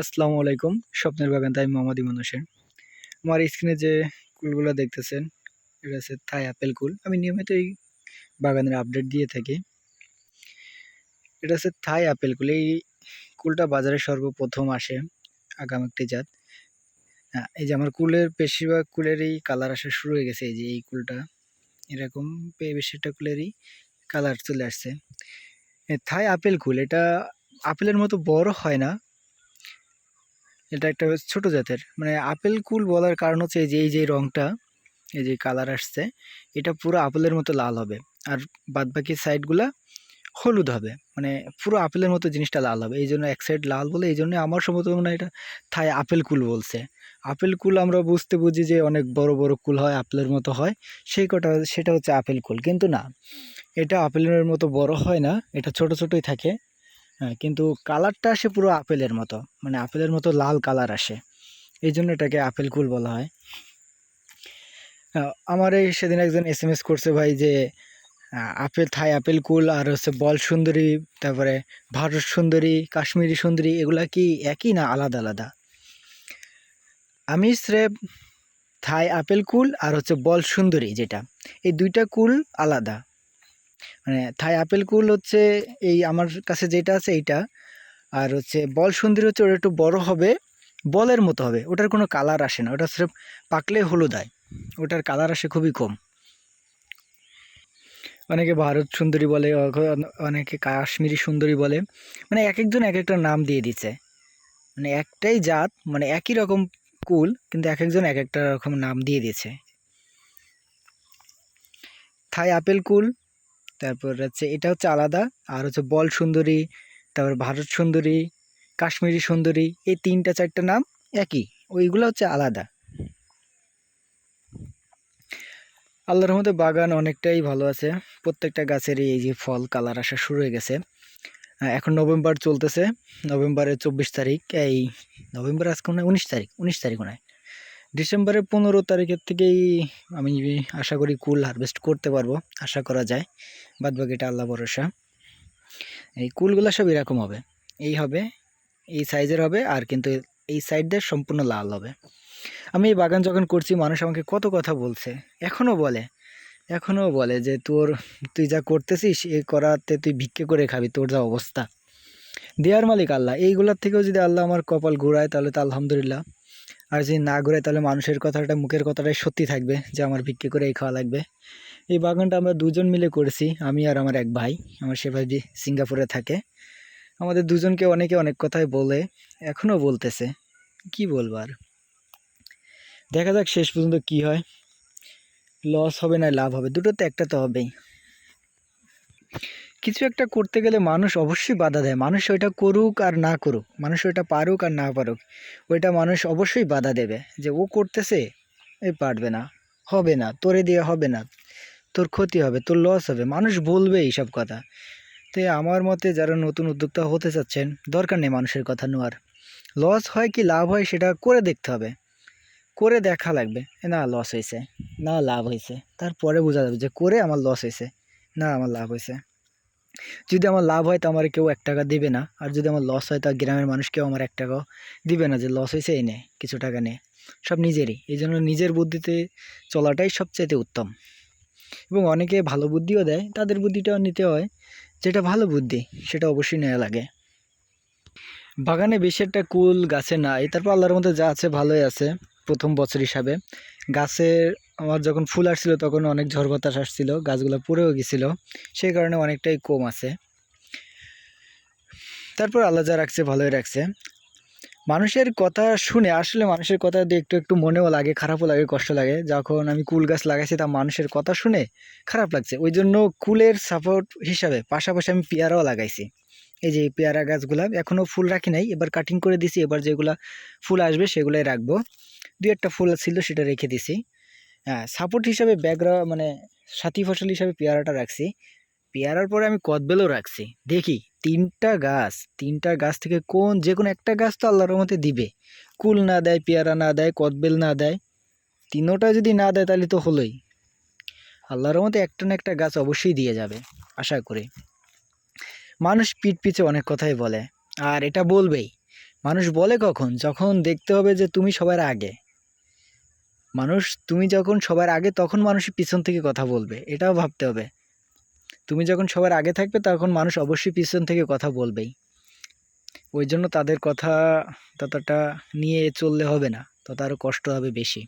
আসসালামু আলাইকুম। স্বপ্নের বাগান, তাই মোহাম্মদ ইমান হোসেন। আমার স্ক্রিনে যে কুলগুলো দেখতেছেন, এটা হচ্ছে থাই আপেল কুল। আমি নিয়মিত এই বাগানের আপডেট দিয়ে থাকি। এটা আছে থাই আপেল কুল। এই কুলটা বাজারে সর্বপ্রথম আসে আগাম একটি জাত। হ্যাঁ এই যে আমার কুলের বেশিরভাগ কুলেরই কালার আসা শুরু হয়ে গেছে। এই যে এই কুলটা, এরকম বেশিরভাগ কুলেরই কালার চলে আসছে। থাই আপেল কুল, এটা আপেলের মতো বড় হয় না এটা একটা ছোট জাতের। মানে আপেল কুল বলার কারণ হচ্ছে এই যে এই যে রঙটা এই যে কালার আসছে, এটা পুরো আপেলের মতো লাল হবে। আর বাদবাকি সাইডগুলা হলুদ হবে। মানে পুরো আপেলের মতো জিনিসটা লাল হবে। এই জন্য এক সাইড লাল বলে, এই জন্য আমার সম্ভবত মনে হয় এটা থাই আপেল কুল বলছে। আপেল কুল আমরা বুঝতে বুঝি যে অনেক বড় বড় কুল হয়, আপেলের মতো হয়। সেই কটা, সেটা হচ্ছে আপেল কুল। কিন্তু না, এটা আপেলের মতো বড় হয় না। এটা ছোট, ছোটই থাকে। হ্যাঁ কিন্তু কালারটা আসে পুরো আপেলের মতো। মানে আপেলের মতো লাল কালার আসে। এই জন্য এটাকে আপেল কুল বলা হয়। আমার এই সেদিন একজন এস এম এস করছে ভাই যে আপেল থাই আপেল কুল আর হচ্ছে বল সুন্দরী, তারপরে ভারত সুন্দরী, কাশ্মীরি সুন্দরী, এগুলা কি একই না আলাদা আলাদা? আমি স্রেফ থাই আপেল কুল আর হচ্ছে বল সুন্দরী যেটা, এই দুইটা কুল আলাদা। মানে থাই আপেল কুল হচ্ছে এই আমার কাছে যেটা আছে এইটা। আর হচ্ছে বল সুন্দরী হচ্ছে ওটা একটু বড় হবে, বলের মতো হবে। ওটার কোনো কালার আসে না, ওটা স্রেফ পাকলে হলুদ হয়। ওটার কালার আসে খুবই কম। অনেকে ভারত সুন্দরী বলে, অনেকে কাশ্মীরি সুন্দরী বলে। মানে এক একজন এক একটা নাম দিয়ে দিচ্ছে। মানে একটাই জাত মানে একই রকম কুল, কিন্তু এক একজন এক একটা রকম নাম দিয়ে দিয়েছে। থাই আপেল কুল তারপর হচ্ছে এটা হচ্ছে আলাদা। আর হচ্ছে বল সুন্দরী, তারপর ভারত সুন্দরী, কাশ্মীরি সুন্দরী, এই তিনটা চারটা নাম একই। ওইগুলো হচ্ছে আলাদা। আল্লাহর মধ্যে বাগান অনেকটাই ভালো আছে। প্রত্যেকটা গাছেরই এই যে ফল, কালার আসা শুরু হয়ে গেছে। এখন নভেম্বর চলতেছে। নভেম্বরের চব্বিশ তারিখ, এই নভেম্বর আজকে মনে হয়? উনিশ তারিখ উনিশ তারিখ মনে হয়। ডিসেম্বরের পনেরো তারিখের থেকেই আমি আশা করি কুল হারভেস্ট করতে পারব, আশা করা যায়। বাদ বাকিটা আল্লাহ ভরসা। এই কুলগুলো সব এরকম হবে। এই হবে, এই সাইজের হবে, আর কিন্তু এই সাইড দিয়ে সম্পূর্ণ লাল হবে। আমি এই বাগান যখন করছি, মানুষ আমাকে কত কথা বলছে। এখনও বলে এখনও বলে যে তোর, তুই যা করতেছিস এই করাতে তুই ভিক্ষে করে খাবি, তোর যা অবস্থা। দেয়ার মালিক আল্লাহ। এইগুলোর থেকেও যদি আল্লাহ আমার কপাল ঘোরায়, তাহলে তো আলহামদুলিল্লাহ। আর যদি না ঘুরায় তাহলে মানুষের কথাটা, মুখের কথাটাই সত্যি থাকবে যে আমার ভিক্ষে করে এই খাওয়া লাগবে। এই বাগানটা আমরা দুজন মিলে করেছি, আমি আর আমার এক ভাই। আমার সে ভাই সিঙ্গাপুরে থাকে। আমাদের দুজনকে অনেকে অনেক কথাই বলে এখনও বলতেছে। কি বলব আর? দেখা যাক শেষ পর্যন্ত কি হয়। লস হবে না, লাভ হবে। দুটোতে একটা তো হবেই। কিছু একটা করতে গেলে মানুষ অবশ্যই বাধা দেয়। মানুষ ওইটা করুক আর না করুক। মানুষ ওইটা পারুক আর না পারুক, ওইটা মানুষ অবশ্যই বাধা দেবে যে ও করতেছে এই পারবে না, হবে না, তোরে দিয়ে হবে না, তোর ক্ষতি হবে, তোর লস হবে। মানুষ বলবে এইসব কথা। তো আমার মতে যারা নতুন উদ্যোক্তা হতে চাচ্ছেন, দরকার নেই মানুষের কথা নেওয়ার। লস হয় কি লাভ হয় সেটা করে দেখতে হবে। করে দেখা লাগবে এ না লস হয়েছে না লাভ হয়েছে তারপরে বোঝা যাবে যে করে আমার লস হয়েছে না আমার লাভ হয়েছে যদি আমার লাভ হয় তো আমার কেউ এক টাকা দেবে না। আর যদি আমার লস হয় তা গ্রামের মানুষ কেউ আমার এক টাকাও দিবে না যে লস হয়েছে এই কিছু টাকা নে। সব নিজেরই। এই জন্য নিজের বুদ্ধিতে চলাটাই সবচাইতে উত্তম। এবং অনেকে ভালো বুদ্ধিও দেয়, তাদের বুদ্ধিটাও নিতে হয়। যেটা ভালো বুদ্ধি, সেটা অবশ্যই নেওয়া লাগে। বাগানে বেশি একটা কুল, গাছে নাই। তারপর আল্লাহর মধ্যে যা আছে ভালোই আছে, প্রথম বছর হিসাবে। গাছের আমার যখন ফুল আসছিল তখন অনেক ঝড় বাতাস আসছিল, গাছগুলো পুড়েও গেছিল, সেই কারণে অনেকটাই কম আছে। তারপর আল্লাহ যা রাখছে ভালোই রাখছে। মানুষের কথা শুনে, আসলে মানুষের কথা একটু একটু মনেও লাগে, খারাপও লাগে, কষ্ট লাগে। যখন আমি কুল গাছ লাগাইছি, তা মানুষের কথা শুনে খারাপ লাগছে। ওই জন্য কুলের সাপোর্ট হিসাবে পাশাপাশি আমি পেয়ারাও লাগাইছি। এই যে পেয়ারা গাছগুলা এখনও ফুল রাখি নাই, এবার কাটিং করে দিছি, এবার যেগুলা ফুল আসবে সেগুলাই রাখব। দু একটা ফুল ছিল, সেটা রেখে দিছি। হ্যাঁ সাপোর্ট হিসাবে ব্যাকগ্রা মানে সাথী ফসল হিসাবে পেয়ারাটা রাখছি। পেয়ারার পরে আমি কদবেলও রাখছি। দেখি, তিনটা গাছ তিনটা গাছ থেকে কোন যে কোনো একটা গাছ তো আল্লাহর মতে দিবে। কুল না দেয়, পেয়ারা না দেয়, কদবেল না দেয়। তিনোটা যদি না দেয় তাহলে তো হলোই। আল্লাহর মতে একটা না একটা গাছ অবশ্যই দিয়ে যাবে, আশা করি। মানুষ পিঠ পিছে অনেক কথাই বলে, আর এটা বলবেই। মানুষ বলে কখন? যখন দেখতে হবে যে তুমি সবার আগে। মানুষ তুমি যখন সবার আগে, তখন মানুষের পিছন থেকে কথা বলবে, এটাও ভাবতে হবে। তুমি যখন সবার আগে থাকবে, তখন মানুষ অবশ্যই পিছন থেকে কথা বলবেই। ওই জন্য তাদের কথা, ততটা নিয়ে চললে হবে না, তত আরও কষ্ট হবে বেশি।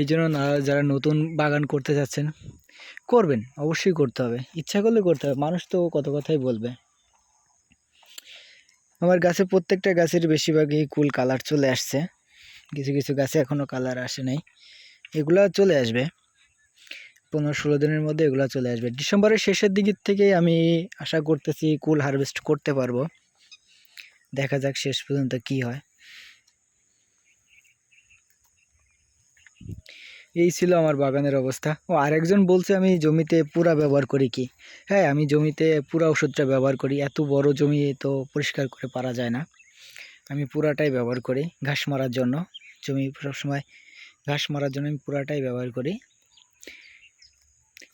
এই জন্য যারা নতুন বাগান করতে যাচ্ছেন, করবেন, অবশ্যই করতে হবে। ইচ্ছা করলে করতে হবে, মানুষ তো কত কথাই বলবে। আমার গাছে, প্রত্যেকটা গাছের বেশিরভাগই কুল কালার চলে আসছে। কিছু কিছু গাছে এখনও কালার আসে নাই। এগুলা চলে আসবে। পনেরো, ষোলো দিনের মধ্যে এগুলো চলে আসবে। ডিসেম্বরের শেষের দিকের থেকেই আমি আশা করতেছি কুল হারভেস্ট করতে পারব। দেখা যাক শেষ পর্যন্ত কি হয়। এই ছিল আমার বাগানের অবস্থা। ও, আরেকজন বলছে আমি জমিতে পুরা ব্যবহার করি কি? হ্যাঁ আমি জমিতে পুরা ওষুধটা ব্যবহার করি। এত বড় জমি তো পরিষ্কার করে পারা যায় না। আমি পুরাটাই ব্যবহার করি ঘাস মারার জন্য। জমি সবসময় ঘাস মারার জন্য আমি পুরাটাই ব্যবহার করি।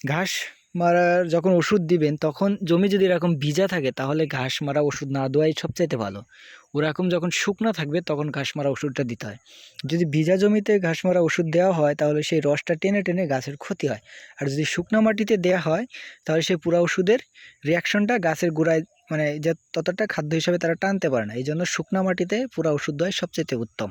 ঘাস মারার যখন ওষুধ দিবেন, তখন জমি যদি এরকম ভিজা থাকে, তাহলে ঘাস মারা ওষুধ না দেওয়াই সবচাইতে ভালো। ওরকম যখন শুকনো থাকবে, তখন ঘাস মারা ওষুধটা দিতে হয়। যদি ভিজা জমিতে ঘাস মারা ওষুধ দেওয়া হয়, তাহলে সেই রসটা টেনে টেনে গাছের ক্ষতি হয়। আর যদি শুকনো মাটিতে দেওয়া হয়, তাহলে সেই পুরা ওষুধের রিয়াকশনটা গাছের গোড়ায় মানে যে ততটা খাদ্য হিসাবে তারা টানতে পারে না। এই জন্য শুকনো মাটিতে পুরা ওষুধ দেওয়াই সবচেয়ে উত্তম।